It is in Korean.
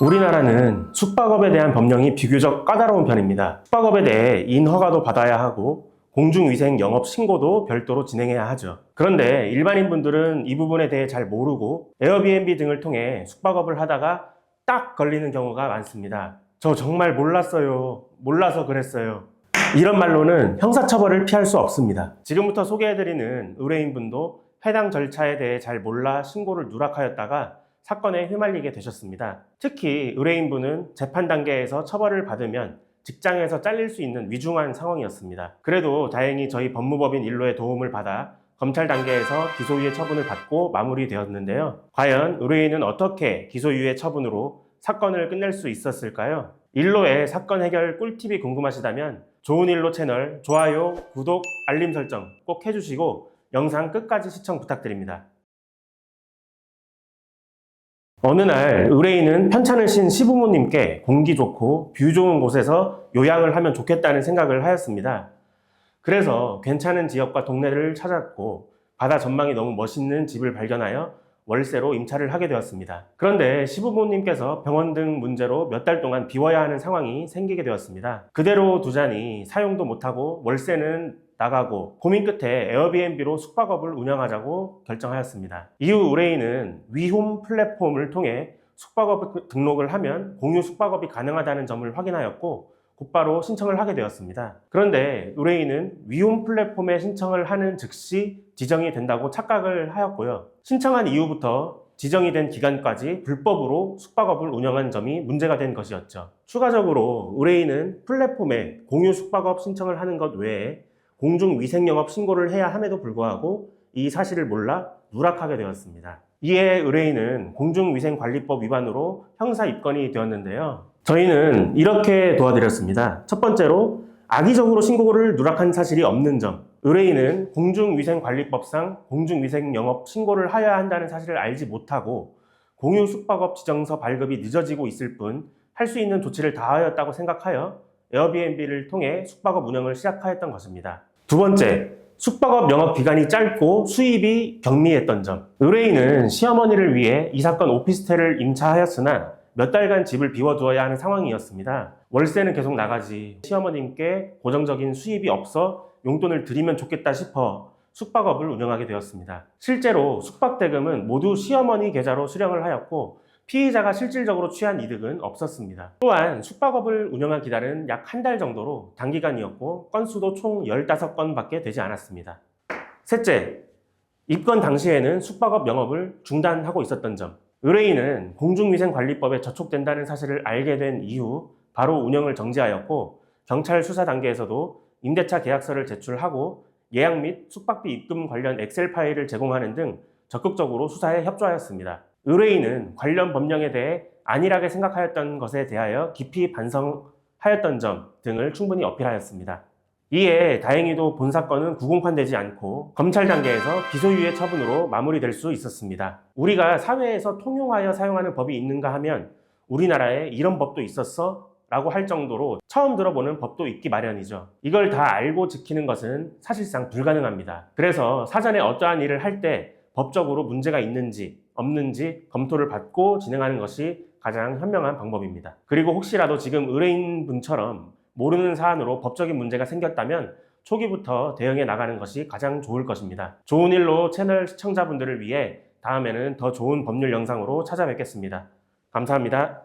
우리나라는 숙박업에 대한 법령이 비교적 까다로운 편입니다. 숙박업에 대해 인허가도 받아야 하고 공중위생 영업 신고도 별도로 진행해야 하죠. 그런데 일반인 분들은 이 부분에 대해 잘 모르고 에어비앤비 등을 통해 숙박업을 하다가 딱 걸리는 경우가 많습니다. 저 정말 몰랐어요. 몰라서 그랬어요. 이런 말로는 형사처벌을 피할 수 없습니다. 지금부터 소개해드리는 의뢰인분도 해당 절차에 대해 잘 몰라 신고를 누락하였다가 사건에 휘말리게 되셨습니다. 특히 의뢰인분은 재판 단계에서 처벌을 받으면 직장에서 잘릴 수 있는 위중한 상황이었습니다. 그래도 다행히 저희 법무법인 일로의 도움을 받아 검찰 단계에서 기소유예 처분을 받고 마무리되었는데요. 과연 의뢰인은 어떻게 기소유예 처분으로 사건을 끝낼 수 있었을까요? 일로의 사건 해결 꿀팁이 궁금하시다면 좋은 일로 채널 좋아요, 구독, 알림 설정 꼭 해주시고 영상 끝까지 시청 부탁드립니다. 어느 날 의뢰인은 편찮으신 시부모님께 공기 좋고 뷰 좋은 곳에서 요양을 하면 좋겠다는 생각을 하였습니다. 그래서 괜찮은 지역과 동네를 찾았고 바다 전망이 너무 멋있는 집을 발견하여 월세로 임차를 하게 되었습니다. 그런데 시부모님께서 병원 등 문제로 몇 달 동안 비워야 하는 상황이 생기게 되었습니다. 그대로 두자니 사용도 못하고 월세는 나가고 고민 끝에 에어비앤비로 숙박업을 운영하자고 결정하였습니다. 이후 의뢰인은 위홈 플랫폼을 통해 숙박업 등록을 하면 공유 숙박업이 가능하다는 점을 확인하였고 곧바로 신청을 하게 되었습니다. 그런데 의뢰인은 위홈 플랫폼에 신청을 하는 즉시 지정이 된다고 착각을 하였고요. 신청한 이후부터 지정이 된 기간까지 불법으로 숙박업을 운영한 점이 문제가 된 것이었죠. 추가적으로 의뢰인은 플랫폼에 공유 숙박업 신청을 하는 것 외에 공중위생영업 신고를 해야 함에도 불구하고 이 사실을 몰라 누락하게 되었습니다. 이에 의뢰인은 공중위생관리법 위반으로 형사 입건이 되었는데요. 저희는 이렇게 도와드렸습니다. 첫 번째로 악의적으로 신고를 누락한 사실이 없는 점. 의뢰인은 공중위생관리법상 공중위생영업 신고를 하여야 한다는 사실을 알지 못하고 공유 숙박업 지정서 발급이 늦어지고 있을 뿐 할 수 있는 조치를 다하였다고 생각하여 에어비앤비를 통해 숙박업 운영을 시작하였던 것입니다. 두 번째, 숙박업 영업 기간이 짧고 수입이 경미했던 점. 의뢰인은 시어머니를 위해 이 사건 오피스텔을 임차하였으나 몇 달간 집을 비워두어야 하는 상황이었습니다. 월세는 계속 나가지. 시어머님께 고정적인 수입이 없어 용돈을 드리면 좋겠다 싶어 숙박업을 운영하게 되었습니다. 실제로 숙박 대금은 모두 시어머니 계좌로 수령을 하였고 피의자가 실질적으로 취한 이득은 없었습니다. 또한 숙박업을 운영한 기간은 약 한 달 정도로 단기간이었고 건수도 총 15건밖에 되지 않았습니다. 셋째, 입건 당시에는 숙박업 영업을 중단하고 있었던 점. 의뢰인은 공중위생관리법에 저촉된다는 사실을 알게 된 이후 바로 운영을 정지하였고 경찰 수사 단계에서도 임대차 계약서를 제출하고 예약 및 숙박비 입금 관련 엑셀 파일을 제공하는 등 적극적으로 수사에 협조하였습니다. 의뢰인은 관련 법령에 대해 안일하게 생각하였던 것에 대하여 깊이 반성하였던 점 등을 충분히 어필하였습니다. 이에 다행히도 본 사건은 구공판되지 않고 검찰 단계에서 기소유예 처분으로 마무리될 수 있었습니다. 우리가 사회에서 통용하여 사용하는 법이 있는가 하면 우리나라에 이런 법도 있었어? 라고 할 정도로 처음 들어보는 법도 있기 마련이죠. 이걸 다 알고 지키는 것은 사실상 불가능합니다. 그래서 사전에 어떠한 일을 할 때 법적으로 문제가 있는지 없는지 검토를 받고 진행하는 것이 가장 현명한 방법입니다. 그리고 혹시라도 지금 의뢰인 분처럼 모르는 사안으로 법적인 문제가 생겼다면 초기부터 대응해 나가는 것이 가장 좋을 것입니다. 좋은 일로 채널 시청자분들을 위해 다음에는 더 좋은 법률 영상으로 찾아뵙겠습니다. 감사합니다.